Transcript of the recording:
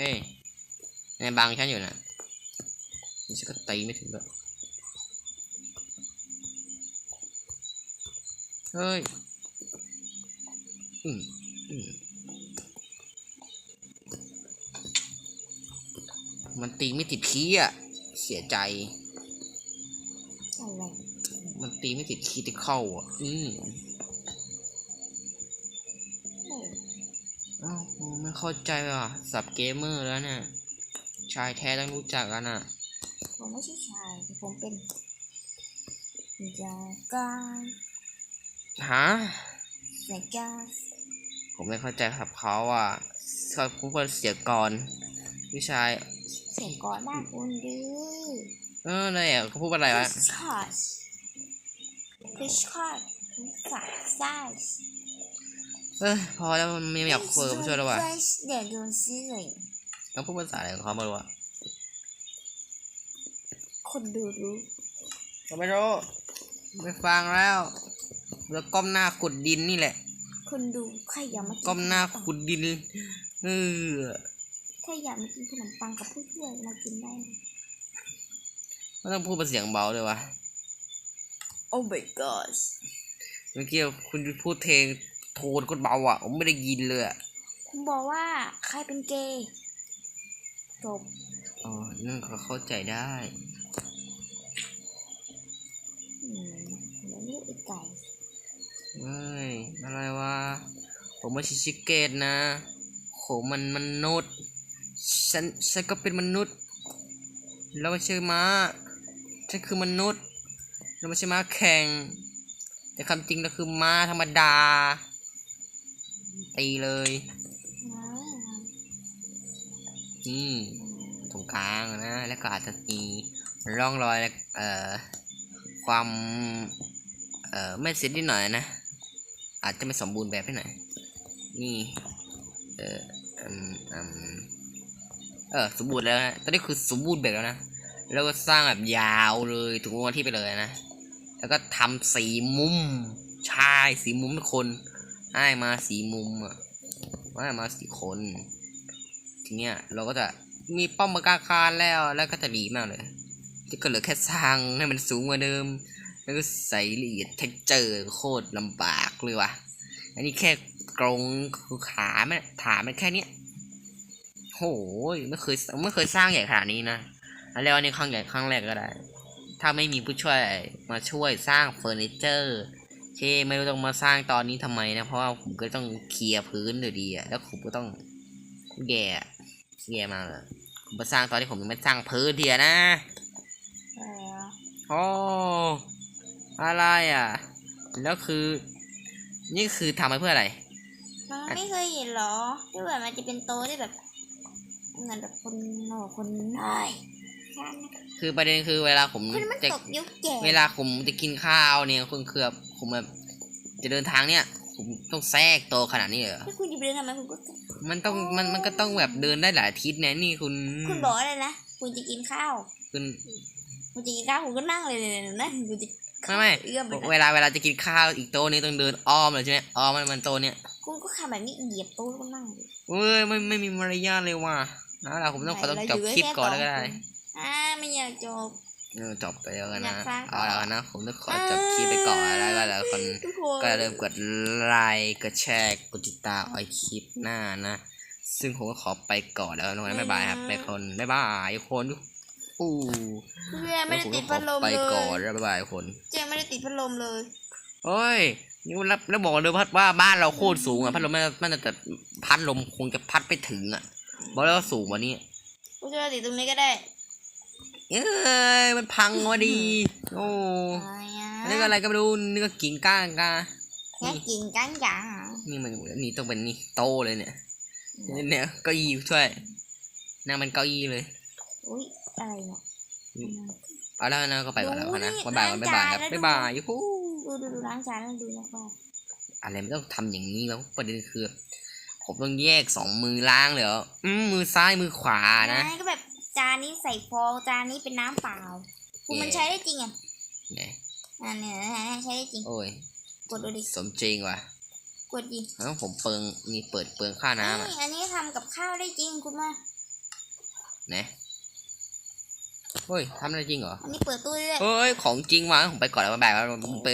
เฮ้ยในบังฉันอยู่นะนี่ฉันก็ตีไม่ถึงด้วยเฮ้ย อืมอืมมันตีไม่ติดคีย์อะ เสียใจอะไรมันตีไม่ติดคีย์ที่เข้าอะ อืม อ้าโอ้ไม่เข้าใจว่ะสับเกมเมอร์แล้วเนี่ย ชายแท้ต้องรู้จักกันอะ ผมไม่ใช่ชายแต่ผมเป็นจาการฮะในการผมไม่เข้าใจครับเขาอะเขาพูดว่าเสียก่อนผู้ชายเสียงก่อนหน้าคุณดื้อเอออะไรอะเขาพูดว่าอะไรวะฟิชคอร์สฟิชคอร์สฝากไซส์ เออพอแล้วมันไม่อยากคุยกับผู้ช่วยแล้วว่ะเดี๋ยวดูซิเลยเขาพูดภาษาอะไรของเขาไม่รู้อะคนดูรู้เราไม่รู้ไม่ฟังแล้วแล้วก้มหน้าขุดดินนี่แหละ คนดูใครอยากมากิก้มหน้าขุดดินเออใครอยากมากินขนมปังกับผู้ช่วยมากินได้นะไม่ต้องพูดเป็นเสียงเบาเลยวะโอ้ my god เมื่อกี้คุณพูดเพลง โทนก็เบาอะ ผมไม่ได้ยินเลยอะคุณบอกว่าใครเป็นเกย์จบอ๋อนั่นเขาเข้าใจได้อืมแล้วนี่ไอ้ไก่เฮ้ยอะไรวะ ผมไม่ใช่ชิคเกตนะ ผมมันมนุษย์ ฉันฉันก็เป็นมนุษย์ แล้วไม่ใช่ม้า ฉันคือมนุษย์ แล้วไม่ใช่ม้าแข่ง แต่คำจริงแล้วคือม้าธรรมดา ตีเลยอ่านี่ตรงกลางนะ แล้วก็อาจจะมีร่องรอยเอ่อความเอ่อไม่เสร็จนิดหน่อยนะ อาจจะไม่สมบูรณ์แบบไปหน่อยนี่ เอ่ออืมอืมเออสมบูรณ์แล้วนะตอนนี้คือสมบูรณ์แบบแล้วนะ แล้วก็สร้างแบบยาวเลยถึงวันที่ไปเลยนะ แล้วก็ทำสีมุมใช่สีมุมทุกคน ให้มาสีมุมอะให้มาสีคน ทีเนี้ยเราก็จะมีป้อมปราการแล้วแล้วก็จะดีมากเลยที่ก็เหลือแค่สร้างให้มันสูงกว่าเดิม แล้วก็ใส่ละเอียดเท็กเจอร์โคตรลำบากเลยว่ะ อันนี้แค่กรงคือขาแม่ถามมันแค่เนี้ยโหยไม่เคยไม่เคยสร้างใหญ่ขนาดนี้นะอันแล้วอันนี้ครั้งใหญ่ครั้งแรกก็ได้ ถ้าไม่มีผู้ช่วยมาช่วยสร้างเฟอร์นิเจอร์ ที่ไม่รู้ต้องมาสร้างตอนนี้ทำไมนะ เพราะว่าผมก็ต้องเคลียร์พื้นอยู่ดีอะแล้วผมก็ต้องแย่อะแย่มากเลยผมมาสร้างตอนที่ผมยังไม่สร้างพื้นเทียนะอะไรอะโอ้อะไรอะ แล้วคือ นี่คือทำไปเพื่ออะไรมันไม่เคยเห็นเหรอที่แบบมันจะเป็นโต๊ะที่แบบเหมือนแบบคนโง่คนน้อย แค่นั้นนะคือประเด็นคือเวลาผมคือมันจะตกยุคแก่เวลาผมจะกินข้าวเนี่ยคุณคือแบบผมแบบจะเดินทางเนี่ย ผมต้องแทรกโตวขนาดนี้เหรอถ้าคุณจะไปเดินทำไมคุณก็มันต้องมันมันก็ต้องแบบเดินได้หลายอาทิศเนี่ยนี่คุณคุณบอกอะไรนะคุณจะกินข้าว คุณคุณจะกินข้าวคุณก็นั่งเลยเลยนะคุณจะไม่ไม่เอื้อมไปเวนะลาเวลาจะกินข้าวอีกโต๊ะนี้ต้องเดินอ้อมเลยใช่ไหมอ้อมมันมันโต๊ะเนี่ยคุณก็ทำแบบนี้เหยียบโต๊ะแล้วก็นั่งเลย เว้ยไม่ไม่มีมารยาทเลยว่ะนะเราผมต้องขอต้องจบคลิปก่อนแล้วก็ได้ อ่าไม่อยากจบเออจบไปแล้วกันอยานะกฟังเอาแล้วกันนะผมต้องขอจบคลิปไปก่อนแล้วก็แล้วคนทุกคนก็เริ่าลืมกดไลค์กดแชร์กดติดตามไอคลิปหน้านะ ซึ่งผมก็ขอไปก่อนแล้วนะบ๊ายบายครับไปคนบ๊ายบายทุกคนอู้เพื่อนไม่ได้ผมติก็ดขอพัดลมไปเลก่อนยแล้วบ๊ายบายทุกคนเจไม่ได้ติดพัดลมเลยเฮ้ยนี่แล้วแล้วบอกเลยพัดว่าบ้านเราโคตรสูงอะพัดลมมันมันแต่พัดลมคงจะพัดไปถึงอะบอกแล้วว่าสูงกว่านี้กูจะติดตรงนี้ก็ได้ เอ้ยมันพังวะดี โอ้อะไรอะอันนี่ก็อะไรก็ไม่รู้นี่ก็กิ่งก้างกาแค่กินกันจังนี่มันนี่ต้องเป็นนี่โตเลยเนี่ยเนี่ยเก้าอี้ช่วยนั่งเป็นเก้าอี้เลยอุ้ยอะไรเนี่ยเอาแล้วนะก็ไปก่อนแล้วกันนะดูนี่บ๊ายบายบ๊ายบายครับล้างจานแล้วบ๊ายบายยูฮูดูดูดูล้างจานแล้วดูนะว่าอะไรไม่ต้องทำอย่างนี้แล้วประเด็นคือผมต้องแยกสองมือล้างเลยเหรออืมมือซ้ายมือขวานะไม่ก็แบบ จานนี้ใส่ฟองจานนี้เป็นน้ำเปล่าคุณมันเย่ใช้ได้จริงอะเนี่ยอันเนี้ยใช้ได้จริง โอ้ย กดดูดิ สมจริงว่ะ กดดิแล้วผมเปิงมีเปิดเปลืองค่าน้ำอะนี่อันนี้ทำกับข้าวได้จริงคุณมานะเฮ้ยทำอะไรจริงเหรอ อันนี้เปิดตู้เรื่อยเฮ้ย ของจริงมาผมไปก่อนแล้วมาแบกแล้วผมไป